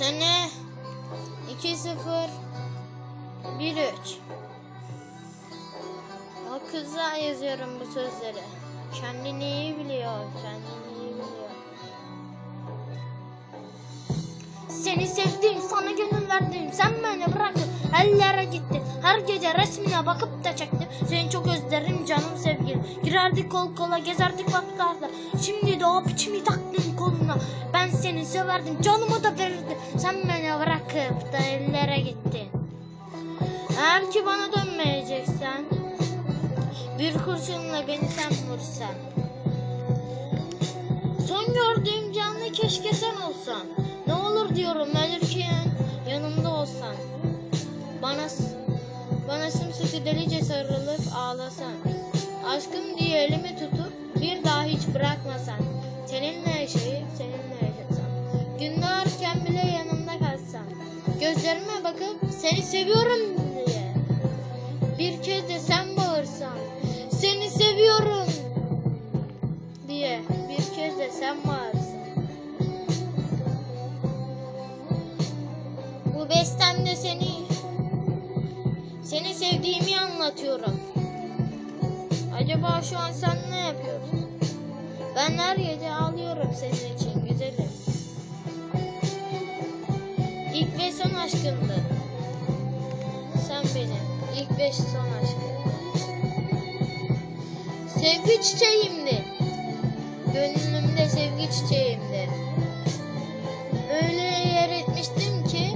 Sene 20 13 O kıza yazıyorum bu sözleri. Kendini iyi biliyor, kendini iyi biliyor. Seni sevdim, sana gönül verdim. Sen beni bıraktın, ellere gittin. Her gece resmine bakıp da çektim. Seni çok özlerim canım sevgilim. Girerdik kol kola, gezerdik baklarda. Şimdi de o biçimi koluna. Ben seni severdim, canımı da verirdim. Sen beni bırakıp da ellere gittin. Eğer ki bana dönmeyeceksen, bir kurşunla beni sen vursan. Son gördüğüm canlı keşke sen olsan. Ne olur diyorum ölürken yanımda olsan. Bana bana sımsıkı delice sarılıp ağlasan. Aşkım diye elimi tutup bir daha hiç bırakmasan. Seninle yaşayıp seninle yaşasam. Gün doğarken bile yanımda kalsan. Gözlerime bakıp seni seviyorum diye. Bir kez de sen bağırsan. Seni seviyorum diye bir kez de sen varsın. Bu bestemde seni seni sevdiğimi anlatıyorum. Acaba şu an sen ne yapıyorsun? Ben her gece ağlıyorum senin için aşkımdı. Sen benim ilk ve son aşkım. Sevgi çiçeğimdi. Gönlümde sevgi çiçeğimdi. Öyle yer etmiştim ki,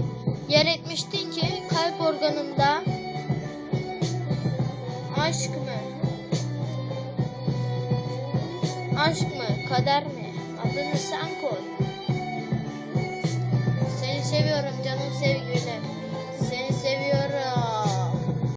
yer etmiştin ki kalp organımda aşk mı? Aşk mı? Kader mi? Adını sen koy. Seviyorum canım sevgilim.